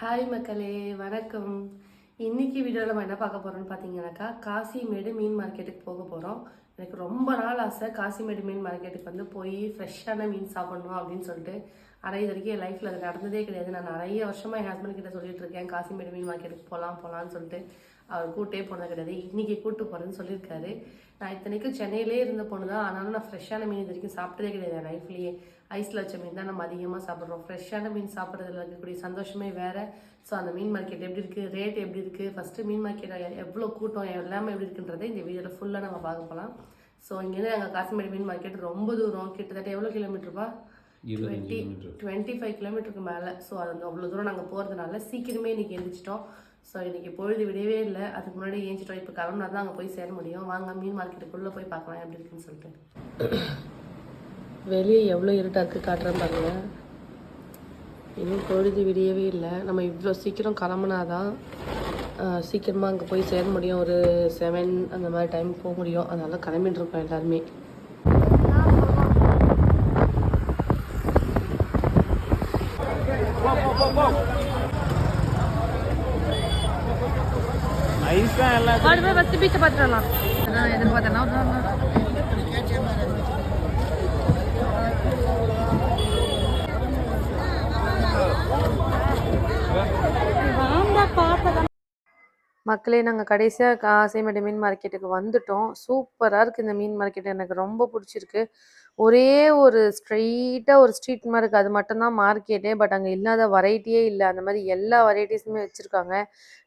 Hi மக்களே வணக்கம். இன்னைக்கு வீடியோவில் நம்ம என்ன பார்க்க போகிறோம்னு பார்த்தீங்கன்னாக்கா காசிமேடு மீன் மார்க்கெட்டுக்கு போக போகிறோம் எனக்கு ரொம்ப நாள் ஆசை காசிமேடு மீன் மார்க்கெட்டுக்கு வந்து போய் ஃப்ரெஷ்ஷான மீன் சாப்பிடணும் அப்படின்னு சொல்லிட்டு. ஆனால் இது வரைக்கும் என் லைஃப்பில் அது நடந்ததே கிடையாது. நான் நிறைய வருஷமாக என் ஹஸ்பண்ட் கிட்ட சொல்லிட்டு இருக்கேன் காசிமேடு மீன் மார்க்கெட்டுக்கு போகலாம் போகலான்னு சொல்லிட்டு. அவர் கூட்டே போனது கிடையாது. இன்னைக்கு கூட்டு போகிறேன்னு சொல்லியிருக்காரு. நான் இத்தனைக்கும் சென்னையிலே இருந்த பொண்ணு தான். ஆனாலும் நான் ஃப்ரெஷ்ஷான மீன் இது வரைக்கும் சாப்பிட்டதே கிடையாது என் லைஃப்லேயே ஐஸில் வச்ச மீன் தான் நம்ம அதிகமாக சாப்பிட்றோம். ஃப்ரெஷ்ஷான மீன் சாப்பிட்றதுல இருக்கக்கூடிய சந்தோஷமே வேறு. ஸோ அந்த மீன் மார்க்கெட் எப்படி இருக்குது ரேட் எப்படி இருக்குது ஃபஸ்ட்டு மீன் மார்க்கெட் எவ்வளோ கூட்டம் எல்லாமே எப்படி இருக்குன்றதை இந்த வீடியோவில் ஃபுல்லாக நம்ம பார்க்க போகலாம் ஸோ இங்கேருந்து நாங்கள் காசிமேடு மீன் மார்க்கெட் ரொம்ப தூரம் கிட்டத்தட்ட எவ்வளோ கிலோமீட்டர்ப்பா டுவெண்ட்டி டுவெண்ட்டி ஃபைவ் கிலோமீட்டருக்கு மேலே. ஸோ அது அவ்வளோ தூரம் நாங்கள் போகிறதுனால சீக்கிரமே இன்றைக்கி எழுந்திரிச்சிட்டோம் ஸோ இன்றைக்கி பொழுது விடவே இல்லை. அதுக்கு முன்னாடி ஏஞ்சிட்டோம். இப்போ கிளம்புனா தான் அங்கே போய் சேர முடியும். வாங்க மீன் மார்க்கெட்டுக்குள்ளே போய் பார்க்கலாம். எப்படி இருக்குன்னு சொல்லிட்டு. வெளியே எவ்வளோ இருட்டாக இருக்குது காட்டுறேன் பாருங்க. இன்னும் பொழுது விடியவே இல்லை. நம்ம இவ்வளோ சீக்கிரம் கிளம்புனாதான் சீக்கிரமாக அங்கே போய் சேர முடியும். ஒரு செவன் அந்த மாதிரி டைம் போக முடியும். அதனால கிளம்பிட்டு இருக்கோம் எல்லாருமே. நைஸா எல்லாம் வாடி போய் ஃபஸ்ட்டு பீச்சை பார்த்துடலாம் அதான் எதிர்பார்த்தேன்னா மக்களே நாங்கள் கடைசியாக காசிமேடு மீன் மார்க்கெட்டுக்கு வந்துட்டோம். சூப்பராக இருக்குது இந்த மீன் மார்க்கெட் எனக்கு ரொம்ப பிடிச்சிருக்கு. ஒரே ஒரு ஸ்ட்ரெயிட்டாக ஒரு ஸ்ட்ரீட் மாதிரி இருக்குது அது மட்டும்தான் மார்க்கெட்டே பட் அங்கே இல்லாத வெரைட்டியே இல்லை. அந்த மாதிரி எல்லா வெரைட்டிஸுமே வச்சுருக்காங்க.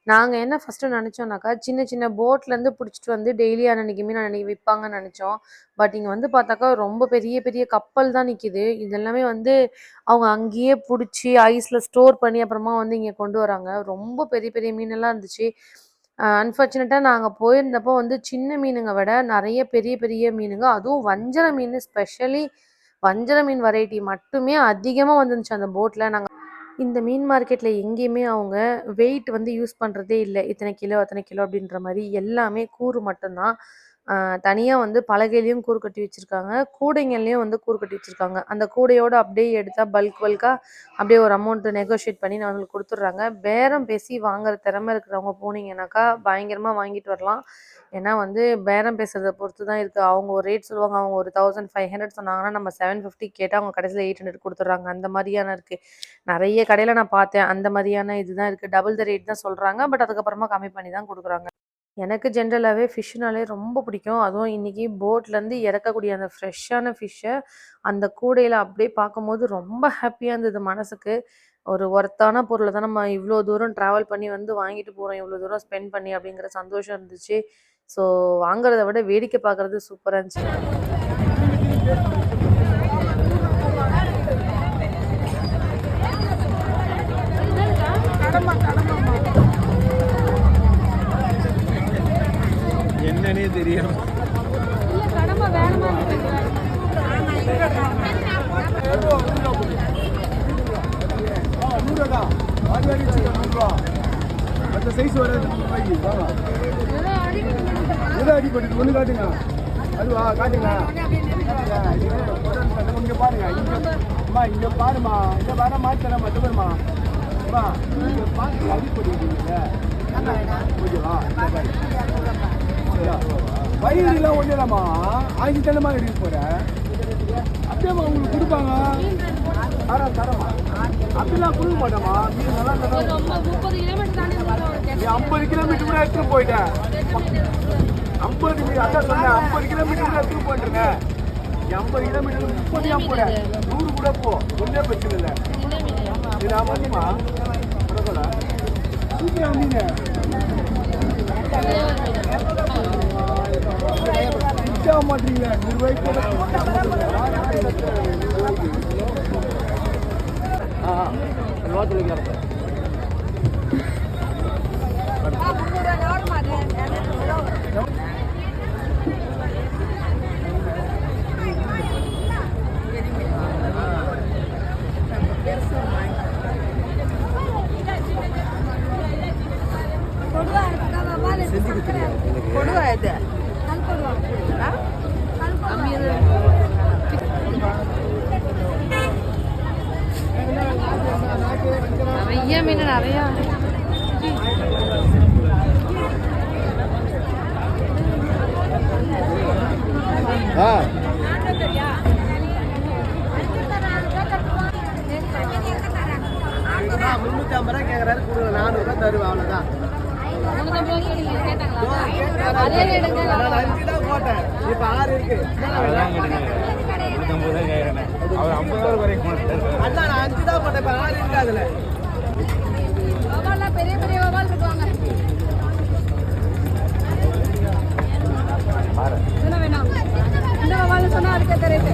நாங்கள் என்ன ஃபஸ்ட்டு நினச்சோம்னாக்கா சின்ன சின்ன போட்லேருந்து பிடிச்சிட்டு வந்து டெய்லி அன்னன்னைக்கு மீன் அன்னைக்கு விற்பாங்கன்னு நினச்சோம். பட் இங்கே வந்து பார்த்தாக்கா ரொம்ப பெரிய பெரிய கப்பல் தான் நிற்கிது இதெல்லாமே வந்து அவங்க அங்கேயே பிடிச்சி ஐஸில் ஸ்டோர் பண்ணி அப்புறமா வந்து இங்கே கொண்டு வராங்க. ரொம்ப பெரிய பெரிய மீனெல்லாம் இருந்துச்சு. அன்ஃபார்ச்சுனேட்டாக நாங்கள் போயிருந்தப்போ வந்து சின்ன மீனுங்க விட நிறைய பெரிய பெரிய மீனுங்க. அதுவும் வஞ்சர மீன் ஸ்பெஷலி வஞ்சர மீன் வெரைட்டி மட்டுமே அதிகமாக வந்துருந்துச்சு அந்த போட்டில் நாங்கள் இந்த மீன் மார்க்கெட்டில் எங்கேயுமே அவங்க வெயிட் வந்து யூஸ் பண்ணுறதே இல்லை. இத்தனை கிலோ அத்தனை கிலோ அப்படின்ற மாதிரி எல்லாமே கூறு மட்டும்தான். தனியாக வந்து பலகையிலையும் கூறு கட்டி வச்சுருக்காங்க. கூடைங்கள்லையும் வந்து கூறு கட்டி வச்சுருக்காங்க. அந்த கூடையோடு அப்படியே எடுத்தால் பல்க் பல்காக அப்படியே ஒரு அமௌண்ட்டு நெகோஷியேட் பண்ணி அவங்களுக்கு கொடுத்துட்றாங்க. பேரம் பேசி வாங்குற திறமை இருக்கிறவங்க போனீங்கன்னாக்கா பயங்கரமாக வாங்கிட்டு வரலாம். ஏன்னா வந்து பேரம் பேசுறதை பொறுத்து தான் இருக்குது அவங்க ஒரு ரேட் சொல்லுவாங்க அவங்க ஒரு தௌசண்ட் ஃபைவ் ஹண்ட்ரட் சொன்னாங்கன்னா நம்ம செவன் ஃபிஃப்டி கேட்டால் அவங்க கடைசியில் எயிட் ஹண்ட்ரட் கொடுத்துட்றாங்க. அந்த மாதிரியான இருக்குது நிறைய கடையில் நான் பார்த்தேன். அந்த மாதிரியான இதுதான் இருக்குது டபுள் த ரேட் தான் சொல்கிறாங்க பட் அதுக்கப்புறமா கம்மி பண்ணி தான் கொடுக்குறாங்க. எனக்கு ஜென்ரலாகவே ஃபிஷ்ஷுனாலே ரொம்ப பிடிக்கும். அதுவும் இன்றைக்கி போட்லேருந்து இறக்கக்கூடிய அந்த ஃப்ரெஷ்ஷான ஃபிஷ்ஷை அந்த கூடையில் அப்படியே பார்க்கும்போது ரொம்ப ஹாப்பியாக இருந்தது மனசுக்கு. ஒரு ஒர்த்தான பொருளை தான் நம்ம இவ்வளோ தூரம் ட்ராவல் பண்ணி வந்து வாங்கிட்டு போகிறோம் இவ்வளோ தூரம் ஸ்பெண்ட் பண்ணி அப்படிங்கிற சந்தோஷம் இருந்துச்சு. ஸோ வாங்குறத விட வேடிக்கை பார்க்குறது சூப்பராக இருந்துச்சு. என்னன்னே தெரியும் அந்த சைஸ் வராது எதை அடிபட்டு ஒன்று காட்டுங்க அதுவா காட்டுங்க இங்க பாருங்க இங்க அம்மா இங்க பாருமா இங்க வர மாட்டேன் மட்டும் பாருமா அம்மா இங்க பாருங்க ஓகேவா வயிறுலாம் ஒன்றும் இல்லைம்மா ஆஞ்சி தண்டமாக எடுக்க போகிறேன் அப்படியே உங்களுக்கு கொடுப்பாங்க. தரம் தரமா அப்படிலாம் கொடுக்க மாட்டேம்மா. மீன் நல்லா நீ ஐம்பது கிலோமீட்டர் கூட எடுத்துட்டு போயிட்டேன் ஐம்பது அதான் சொன்னேன். ஐம்பது கிலோமீட்டர் கூட எடுத்துட்டு போயிட்டுருங்க நீ ஐம்பது கிலோமீட்டர் முப்பது ஏன் போற நூறு கூட போ. ஒன்றே பிரச்சனை இல்லை. இது பரவாயில்ல சீக்கிரம் வந்தீங்க பிடிச்சா மாட்டீங்க நூறு ரூபாய்க்கு ஆ கொடுவா இது நிறைய பெரிய மீன் நிறையா ஆ முன்னூத்தி ஐம்பது ரூபா கேட்கறாரு கொடுங்க நானூறு ரூபாய் தருவேன் அஞ்சு தான் போட்டேன். இப்ப ஆறு இருக்கு. அவர் ஐம்பது ரூபா குறைக்க மாட்டார் அண்ணா நான் அஞ்சு தான் போட்டேன். இப்ப ஆறு இருக்கு அதுல. பெரிய பெரிய வவால் இருக்காங்க என்ன வேணும்? இந்த வவால் சொன்னா அதுக்கு ரேட்டு.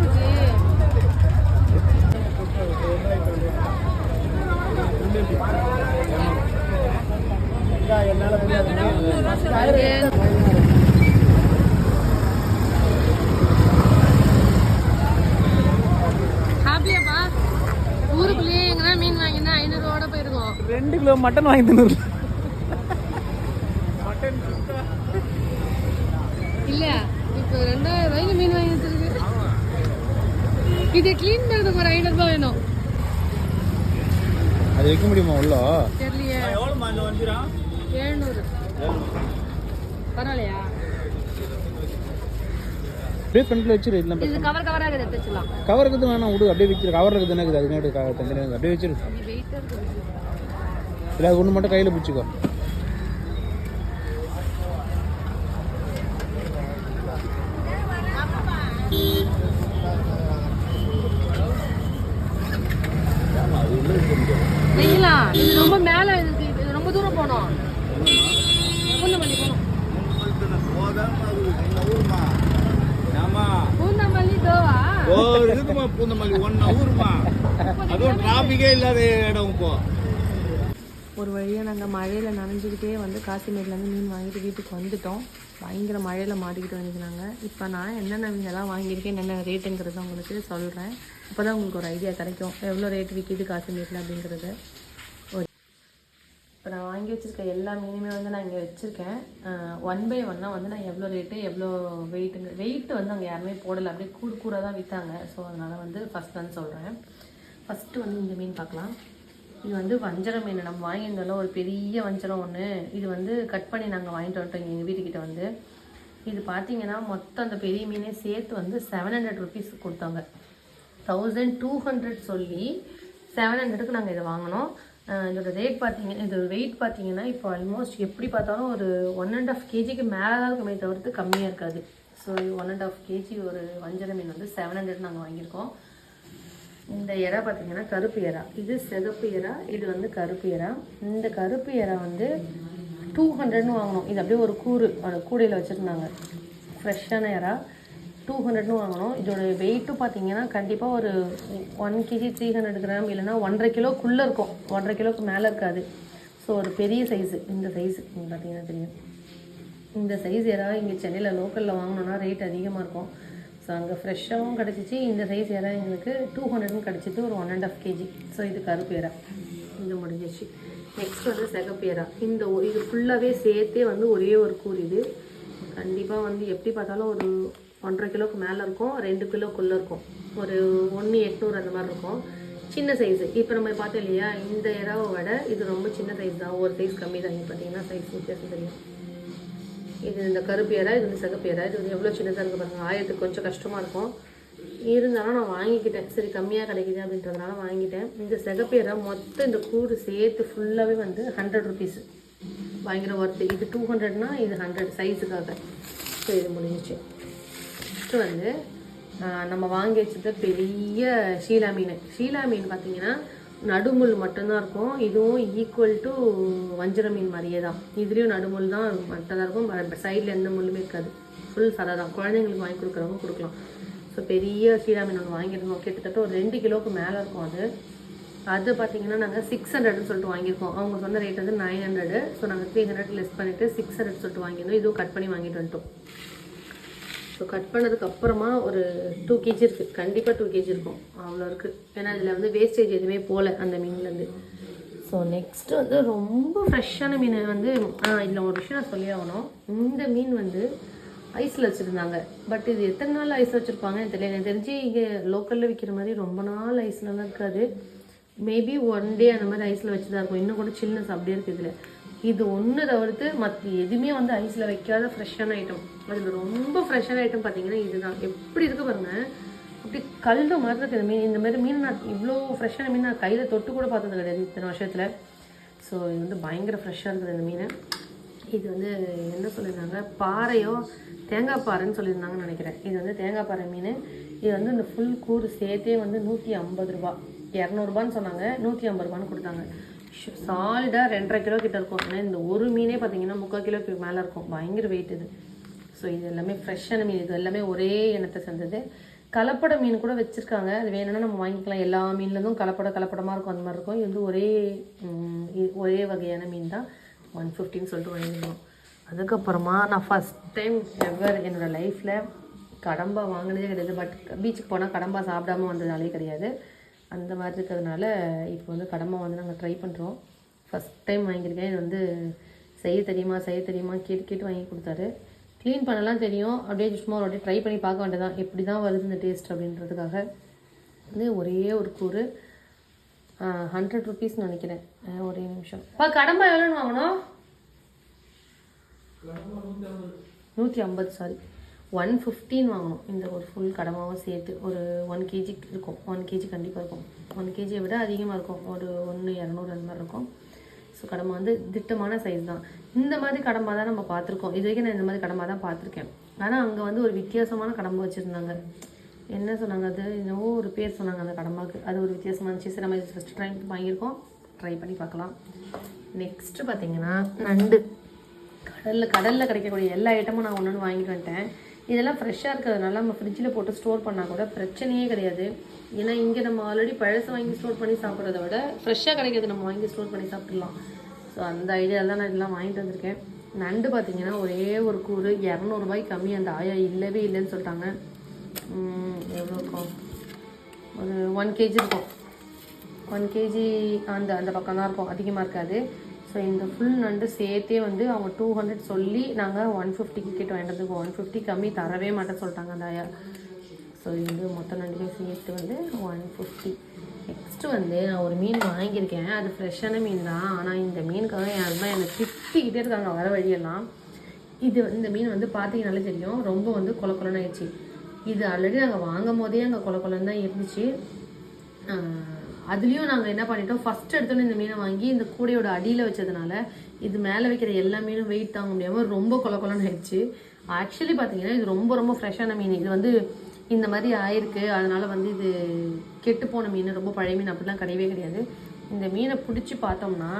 போச்சு என்னால முடியாது ஹாப்பியாப்பா? ஊருக்குள்ளேயே எங்கன்னா மீன் வாங்கினா ஐநூறுவோட போயிருக்கோம் ரெண்டு கிலோ மட்டன் வாங்கி தந்துரு இல்ல இப்போ ரெண்டாயிரம் ரூபாய்க்கு மீன் வாங்கி வச்சிருக்கு இதை க்ளீன் பண்ணுறதுக்கு ஒரு ஐநூறு ரூபாய் வேணும் அது வைக்க முடியுமா உள்ள தெரியலையே எழுநூறு பரவாயில்லையா அப்படியே ஃப்ரண்ட்ல வச்சிரு இல்லை இது கவர் கவராக இருக்குது எடுத்துக்கலாம் கவர் இருக்குது வேணாம் விடு அப்படியே வச்சிரு கவர் இருக்குது என்ன இருக்குது அது நேடு அப்படியே வச்சிரு இல்லை அது ஒன்று மட்டும் கையில் பிடிச்சிக்கோ வைக்கலாம் இது ரொம்ப மேலே இருக்கு இது ரொம்ப தூரம் போகணும் பூந்தமல்லி போகணும் பூந்தமல்லி தோவா ஓ இருக்குமா பூந்தமல்லி ஒன் ஹவர்மா அதுவும் டிராஃபிக்கே இல்லாத இடம் இப்போ ஒரு வழியாக நாங்கள் மழையில் நனைஞ்சிக்கிட்டே வந்து காசிமேட்லேருந்து மீன் வாங்கிட்டு வீட்டுக்கு வந்துட்டோம். பயங்கர மழையில் மாட்டிக்கிட்டு வந்துக்கிறாங்க இப்போ நான் என்னென்ன மீனெல்லாம் வாங்கியிருக்கேன் என்னென்ன ரேட்டுங்கிறத உங்களுக்கு சொல்கிறேன் அப்போ தான் உங்களுக்கு ஒரு ஐடியா கிடைக்கும். எவ்வளோ ரேட் விற்கிது காசிமேட்டில் அப்படிங்கிறது. ஒரு இப்போ நான் வாங்கி வச்சுருக்க எல்லா மீனுமே வந்து நான் இங்கே வச்சுருக்கேன். ஒன் பை ஒன்னாக வந்து நான் எவ்வளோ ரேட்டு எவ்வளோ வெயிட்டுங்க வெயிட் வந்து அங்கே யாருமே போடலை. அப்படியே கூடு கூடாக தான் விற்றாங்க ஸோ அதனால் வந்து ஃபஸ்ட் வந்து சொல்கிறேன் ஃபஸ்ட்டு வந்து இந்த மீன் பார்க்கலாம். இது வந்து வஞ்சரம் மீன் நம்ம வாங்கியிருந்தாலும் ஒரு பெரிய வஞ்சரம் ஒன்று இது வந்து கட் பண்ணி நாங்கள் வாங்கிட்டு வந்துட்டோம் எங்கள் வீட்டுக்கிட்ட வந்து. இது பார்த்தீங்கன்னா மொத்தம் அந்த பெரிய மீனே சேர்த்து வந்து செவன் ஹண்ட்ரட் ருபீஸ் கொடுத்தாங்க. தௌசண்ட் டூ ஹண்ட்ரட் சொல்லி செவன் ஹண்ட்ரடுக்கு நாங்கள் இதை வாங்கினோம். இதோட ரேட் பார்த்தீங்க இதோட வெயிட் பார்த்தீங்கன்னா இப்போ ஆல்மோஸ்ட் எப்படி பார்த்தாலும் ஒரு ஒன் அண்ட் ஆஃப் கேஜிக்கு மேலே தான் இருக்குமே தவிர்த்து கம்மியாக இருக்காது. So one and half KG ஒரு வஞ்சர மீன் வந்து செவன் ஹண்ட்ரட் நாங்கள் வாங்கியிருக்கோம். இந்த இறா பார்த்தீங்கன்னா கருப்பு இறா இது சிகப்பு இறா இது வந்து கருப்பு இறா இந்த கருப்பு இறா வந்து டூ ஹண்ட்ரட்னு வாங்கினோம் இது அப்படியே ஒரு கூறு ஒரு கூடையில் வச்சுருந்தாங்க. ஃப்ரெஷ்ஷான இறா டூ ஹண்ட்ரட்னு வாங்கினோம் இதோட வெயிட்டும் பார்த்தீங்கன்னா கண்டிப்பாக ஒரு one KG three hundred gram இல்லைன்னா ஒன்றரை கிலோக்குள்ளே இருக்கும். ஒன்றரை கிலோக்கு மேலே இருக்காது. ஸோ ஒரு பெரிய சைஸு இந்த சைஸு பார்த்தீங்கன்னா தெரியும். இந்த சைஸ் யாராவது இங்கே சென்னையில் லோக்கலில் வாங்கினோன்னா ரேட் அதிகமாக இருக்கும். அங்கே ஃப்ரெஷ்ஷாகவும் கிடச்சிச்சு. இந்த சைஸ் இறா எங்களுக்கு டூ ஹண்ட்ரட்னு கிடச்சிது ஒரு one and half KG so இது கருப்பு இறா இது முடிஞ்சிச்சு நெக்ஸ்ட் வந்து சிகப்பு இறா இந்த இது ஃபுல்லாகவே சேர்த்தே வந்து ஒரே ஒரு கூறு இது. கண்டிப்பாக வந்து எப்படி பார்த்தாலும் ஒரு ஒன்றரை கிலோக்கு மேலே இருக்கும் ரெண்டு கிலோக்குள்ளே இருக்கும். ஒரு ஒன்று எட்நூறு அந்த மாதிரி இருக்கும். சின்ன சைஸு இப்போ நம்ம பார்த்தோம் இல்லையா இந்த இறாவை விட இது ரொம்ப சின்ன சைஸ் தான். ஒரு சைஸ் கம்மி தான். இங்கே பார்த்தீங்கன்னா சைஸ் வித்தியாசம் தெரியும். இது இந்த கருப்பு இறா இது வந்து சிகப்பு இறா இது வந்து எவ்வளோ சின்னதாக இருக்குது பாருங்க. ஆயிரத்துக்கு கொஞ்சம் கஷ்டமாக இருக்கும். இருந்தாலும் நான் வாங்கிக்கிட்டேன். சரி கம்மியாக கிடைக்குது அப்படின்றதுனால வாங்கிட்டேன். இந்த சிகப்பேரை மொத்தம் இந்த கூடு சேர்த்து ஃபுல்லாகவே வந்து ஹண்ட்ரட் ருபீஸ் பயங்கர ஒர்த்து இது டூ ஹண்ட்ரட்னா இது ஹண்ட்ரட் சைஸுக்காக ஸோ இது முடிஞ்சிச்சு. நெக்ஸ்ட்டு வந்து நம்ம வாங்கி வச்சது பெரிய ஷீலா மீன். ஷீலா மீன் பார்த்தீங்கன்னா நடுமுள் மட்டும்தான் இருக்கும். இதுவும் ஈக்குவல் டு வஞ்சர மீன் மாதிரியே தான். இதுலேயும் நடுமுள் தான் மட்டும் இருக்கும். சைடில் எந்த முள்ளுமே இருக்காது. ஃபுல் சதை தான். குழந்தைங்களுக்கு வாங்கி கொடுக்குறவங்க கொடுக்கலாம். ஸோ பெரிய சீரா மீன் ஒன்று வாங்கியிருந்தோம். கிட்டத்தட்ட ஒரு ரெண்டு கிலோவுக்கு மேலே இருக்கும் அது. அது பார்த்தீங்கன்னா நாங்கள் சிக்ஸ் ஹண்ட்ரட்னு சொல்லிட்டு வாங்கியிருக்கோம். அவங்க சொன்ன ரேட் வந்து நைன் ஹண்ட்ரடு ஸோ நாங்கள் த்ரீ ஹண்ட்ரட் லெஸ் பண்ணிவிட்டு சிக்ஸ் ஹண்ட்ரட் சொல்லிட்டு வாங்கியிருந்தோம். இதுவும் கட் பண்ணி வாங்கிட்டு வந்துட்டோம். ஸோ கட் பண்ணதுக்கு அப்புறமா ஒரு டூ கேஜி இருக்குது கண்டிப்பாக டூ கேஜி இருக்கும். அவ்வளோ இருக்குது ஏன்னா இதில் வந்து வேஸ்டேஜ் எதுவுமே போகல அந்த மீன்லேருந்து. ஸோ நெக்ஸ்ட் வந்து ரொம்ப ஃப்ரெஷ்ஷான மீன் வந்து இதில் ஒரு விஷயம் நான் சொல்லி ஆகணும். இந்த மீன் வந்து ஐஸில் வச்சுருந்தாங்க. பட் இது எத்தனை நாள் ஐஸ் வச்சுருப்பாங்கன்னு தெரியல. எனக்கு தெரிஞ்சு இங்கே லோக்கலில் விற்கிற மாதிரி ரொம்ப நாள் ஐஸ்லலாம் இருக்காது. மேபி ஒன் டே அந்த மாதிரி ஐஸில் வச்சு தான் இருக்கும். இன்னும் கூட சில்னஸ் அப்படியே இருக்குது இதில். இது ஒன்று தவிர்த்து மற்ற எதுவுமே வந்து ஐஸில் வைக்காத ஃப்ரெஷ்ஷான ஐட்டம் அதில் ரொம்ப ஃப்ரெஷ்ஷான ஐட்டம் பார்த்தீங்கன்னா இதுதான். எப்படி இருக்கு பாருங்க. அப்படி கழுத மாதிரி இருக்குது இந்த மீன் இந்த மாதிரி மீன் நான் இவ்வளோ ஃப்ரெஷ்ஷான மீன் நான் கையில் தொட்டு கூட பார்த்தது கிடையாது இத்தனை வருஷத்தில். ஸோ இது வந்து பயங்கர ஃப்ரெஷ்ஷாக இருக்குது இந்த மீன். இது வந்து என்ன சொல்லியிருந்தாங்க? பாறையோ தேங்காய் பாறைன்னு சொல்லியிருந்தாங்கன்னு நினைக்கிறேன். இது வந்து தேங்காய் பாறை மீன். இது வந்து இந்த ஃபுல் கூறு சேர்த்தே வந்து நூற்றி ஐம்பது ரூபா. இரநூறுபான்னு சொன்னாங்க. நூற்றி ஐம்பது ரூபான்னு கொடுத்தாங்க. சால்டாக ரெண்டரை கிலோ கிட்ட இருக்கும். ஆனால் இந்த ஒரு மீனே பார்த்தீங்கன்னா முக்கால் கிலோக்கு மேலே இருக்கும். பயங்கர வெயிட் இது. ஸோ இது எல்லாமே ஃப்ரெஷ்ஷான மீன். இது எல்லாமே ஒரே இனத்தை சேர்ந்தது கலப்பட மீன் கூட வச்சுருக்காங்க. அது வேணும்னா நம்ம வாங்கிக்கலாம். எல்லா மீன்லேருந்தும் கலப்பட கலப்படமாக இருக்கும். அந்த மாதிரி இருக்கும். இது வந்து ஒரே ஒரே வகையான மீன் தான் ஒன் ஃபிஃப்டின்னு சொல்லிட்டு வாங்கிடுவோம் அதுக்கப்புறமா நான் ஃபஸ்ட் டைம் எவர் என்னோடய லைஃப்பில் கடம்பா வாங்கினதே கிடையாது. பட் பீச்சுக்கு போனால் கடம்பா சாப்பிடாம வந்ததாலே கிடையாது. அந்த மாதிரி இருக்கிறதுனால இப்போ வந்து கடமை வந்து நாங்கள் ட்ரை பண்ணுறோம் ஃபஸ்ட் டைம் வாங்கியிருக்கேன். இது வந்து செய்ய தெரியுமா செய்ய தெரியுமா கேட்டு கேட்டு வாங்கி கொடுத்தாரு. க்ளீன் பண்ணலாம் தெரியும். அப்படியே சும்மா ஒரு வாட்டி ட்ரை பண்ணி பார்க்க வேண்டியதான் எப்படி தான் வருது இந்த டேஸ்ட் அப்படின்றதுக்காக. வந்து ஒரே ஒரு கூறு ஹண்ட்ரட் ருபீஸ் நினைக்கிறேன். ஒரே நிமிஷம். இப்போ கடம்பா எவ்வளோன்னு வாங்கணும்? நூற்றி ஐம்பது சாரி ஒன் ஃபிஃப்டீன் வாங்கணும். இந்த ஒரு ஃபுல் கடமாவும் சேர்த்து ஒரு ஒன் கேஜி இருக்கும். ஒன் கேஜி கண்டிப்பாக இருக்கும். ஒன் கேஜியை விட அதிகமாக இருக்கும். ஒரு ஒன்று இரநூறு அந்த மாதிரி இருக்கும். ஸோ கடமா வந்து திட்டமான சைஸ் தான். இந்த மாதிரி கடமா தான் நம்ம பார்த்துருக்கோம். இது வரைக்கும் நான் இந்த மாதிரி கடமா தான் பார்த்துருக்கேன். ஆனால் அங்கே வந்து ஒரு வித்தியாசமான கடம்பு வச்சுருந்தாங்க. என்ன சொன்னாங்க? அது என்னவோ ஒரு பேர் சொன்னாங்க அந்த கடம்பாக்கு. அது ஒரு வித்தியாசமாக இருந்துச்சு. சரி நம்ம ஃபஸ்ட் டைம் வாங்கியிருக்கோம். ட்ரை பண்ணி பார்க்கலாம். நெக்ஸ்ட்டு பார்த்தீங்கன்னா நண்டு. கடலில் கடலில் கிடைக்கக்கூடிய எல்லா ஐட்டமும் நான் ஒன்று ஒன்று வாங்கிட்டு வந்துட்டேன். இதெல்லாம் ஃப்ரெஷ்ஷாக இருக்கிறதுனால நம்ம ஃப்ரிட்ஜில் போட்டு ஸ்டோர் பண்ணால் கூட பிரச்சனையே கிடையாது. ஏன்னா இங்கே நம்ம ஆல்ரெடி பழசை வாங்கி ஸ்டோர் பண்ணி சாப்பிட்றத விட ஃப்ரெஷ்ஷாக கிடைக்கிறது நம்ம வாங்கி ஸ்டோர் பண்ணி சாப்பிட்றலாம் ஸோ அந்த ஐடியாவில் தான் நான் இதெல்லாம் வாங்கிட்டு வந்திருக்கேன். நண்டு பார்த்தீங்கன்னா ஒரே ஒரு கூறு இரநூறுபாய்க்கு கம்மி. அந்த ஆயா இல்லவே இல்லைன்னு சொல்லிட்டாங்க. எவ்வளோ இருக்கும்? ஒரு ஒன் கேஜி இருக்கும். ஒன் கேஜி அந்த அந்த பக்கம் தான் இருக்கும். அதிகமாக இருக்காது. ஸோ இந்த ஃபுல் நண்டு சேர்த்தே வந்து அவங்க டூ ஹண்ட்ரட் சொல்லி நாங்கள் ஒன் ஃபிஃப்டிக்கு கிட்ட வேண்டதுக்கு ஒன் ஃபிஃப்டி கம்மி தரவே மாட்டேன்னு சொல்லிட்டாங்க அந்த ஸோ இது வந்து மொத்த நண்டுமே சேர்த்து வந்து ஒன் ஃபிஃப்டி நெக்ஸ்ட்டு வந்து நான் ஒரு மீன் வாங்கியிருக்கேன். அது ஃப்ரெஷ்ஷான மீன் தான் ஆனால் இந்த மீனுக்காக என் husband என்னை திட்டிக்கிட்டே இருக்காங்க. வர வழியெல்லாம். இது இந்த மீன் வந்து பார்த்தீங்கனாலே தெரியும். ரொம்ப வந்து கொல கொலன்னு ஆயிடுச்சு. இது ஆல்ரெடி நாங்கள் வாங்கும் போதே அங்கே கொல கொலன்னு தான் இருந்துச்சு. அதுலேயும் நாங்கள் என்ன பண்ணிட்டோம்? ஃபஸ்ட் எடுத்தோன்னே இந்த மீனை வாங்கி இந்த கூடையோட அடியில் வச்சதுனால இது மேலே வைக்கிற எல்லா மீனும் வெயிட் தாங்க முடியாமல் ரொம்ப கொல கொலன்னு ஆயிடுச்சு. ஆக்சுவலி பார்த்தீங்கன்னா இது ரொம்ப ரொம்ப ஃப்ரெஷ்ஷான மீன். இது வந்து இந்த மாதிரி ஆயிருக்கு. அதனால் வந்து இது கெட்டு போன மீன். ரொம்ப பழைய மீன். அப்படிலாம் கிடையவே கிடையாது. இந்த மீனை பிடிச்சி பார்த்தோம்னா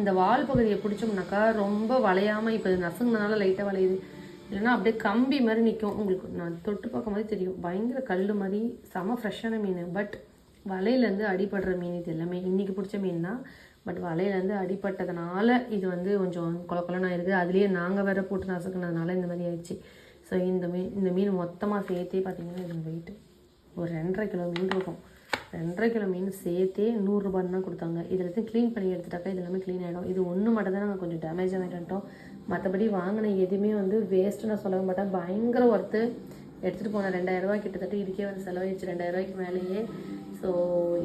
இந்த வால் பகுதியை பிடிச்சோம்னாக்கா ரொம்ப வளையாமல் இப்போ இது நசுங்கினால லைட்டாக வளையுது. இல்லைன்னா அப்படியே கம்பி மாதிரி நிற்கும் உங்களுக்கு நான் தொட்டு பார்க்கும்போது தெரியும். பயங்கர கல் மாதிரி செம ஃப்ரெஷ்ஷான மீன். பட் வலையிலேருந்து அடிபடுற மீன் இது எல்லாமே. இன்றைக்கி பிடிச்ச மீன் தான் பட் வலையிலேருந்து அடிபட்டதுனால இது வந்து கொஞ்சம் கொல கொலன்னு அதுலேயே நாங்கள் வேறு போட்டு நசுக்கினதுனால இந்த மாதிரி ஆயிடுச்சு. ஸோ இந்த மீன் இந்த மீன் மொத்தமாக சேர்த்தே பார்த்தீங்கன்னா இது வெயிட்டு ஒரு ரெண்டரை கிலோ மீன் இருக்கும். ரெண்டரை கிலோ மீன் சேர்த்தே நூறுரூபான்னு தான் கொடுத்தாங்க. இதில் க்ளீன் பண்ணி எடுத்துட்டாக்கா இது எல்லாமே க்ளீன் ஆகிடும் இது ஒன்று மட்டும் தான் நாங்கள் கொஞ்சம் டேமேஜ் ஆகிட்டோம் மற்றபடி வாங்கின எதுவுமே வந்து வேஸ்ட்டு நான் சொல்ல மாட்டேன். பயங்கர ஒர்த்து எடுத்துகிட்டு போன ரெண்டாயிரம் ரூபாய் கிட்டத்தட்ட இதுக்கே வந்து செலவாயிடுச்சு ரெண்டாயிரரூபாய்க்கு மேலேயே. ஸோ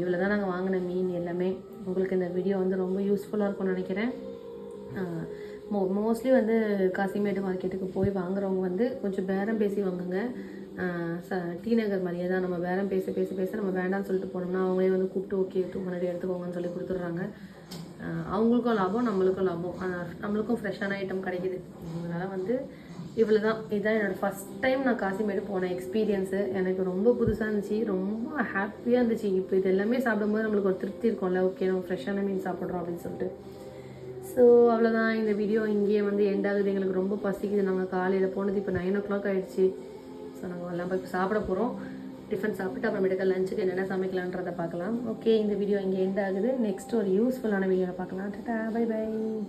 இவ்வளோ தான் நாங்கள் வாங்கின மீன் எல்லாமே. உங்களுக்கு இந்த வீடியோ வந்து ரொம்ப யூஸ்ஃபுல்லாக இருக்கும்னு நினைக்கிறேன். மோ மோஸ்ட்லி வந்து காசிமேடு மார்க்கெட்டுக்கு போய் வாங்குறவங்க வந்து கொஞ்சம் பேரம் பேசி வாங்குங்க. ச டி நகர் மாதிரியே தான் நம்ம பேரம் பேச பேச பேச நம்ம வேண்டாம்னு சொல்லிட்டு போனோம்னா அவங்களே வந்து கூப்பிட்டு ஓகே டூ ஹண்ட்ரட் எடுத்துக்கோங்கன்னு சொல்லி கொடுத்துட்றாங்க. அவங்களுக்கும் லாபம் நம்மளுக்கும் லாபம். நம்மளுக்கும் ஃப்ரெஷ்ஷான ஐட்டம் கிடைக்குது. அதனால் வந்து இவ்வளோ தான் இதுதான் என்னோடய ஃபஸ்ட் டைம் நான் காசிமேடு போன எக்ஸ்பீரியன்ஸு எனக்கு ரொம்ப புதுசாக இருந்துச்சு. ரொம்ப ஹாப்பியாக இருந்துச்சு. இப்போ இது எல்லாமே சாப்பிடும்போது நம்மளுக்கு ஒரு திருப்தி இருக்கும்ல. ஓகே நம்ம ஃப்ரெஷ்ஷான மீன் சாப்பிட்றோம் அப்படின்னு சொல்லிட்டு. ஸோ அவ்வளோதான் இந்த வீடியோ இங்கேயே வந்து எண்ட் ஆகுது. எங்களுக்கு ரொம்ப பசிக்குது. நாங்கள் காலையில் போனது இப்போ நைன் ஓ கிளாக் ஆகிடுச்சு ஸோ நாங்கள் எல்லாம் போய் சாப்பிட போகிறோம் டிஃபன் சாப்பிட்டு அப்புறமேட்டுக்கு லஞ்சுக்கு என்னென்ன சமைக்கலான்றதை பார்க்கலாம். ஓகே இந்த வீடியோ இங்கே எண்ட் ஆகுது. நெக்ஸ்ட் ஒரு யூஸ்ஃபுல்லான வீடியோவில் பார்க்கலாம். Tata bye by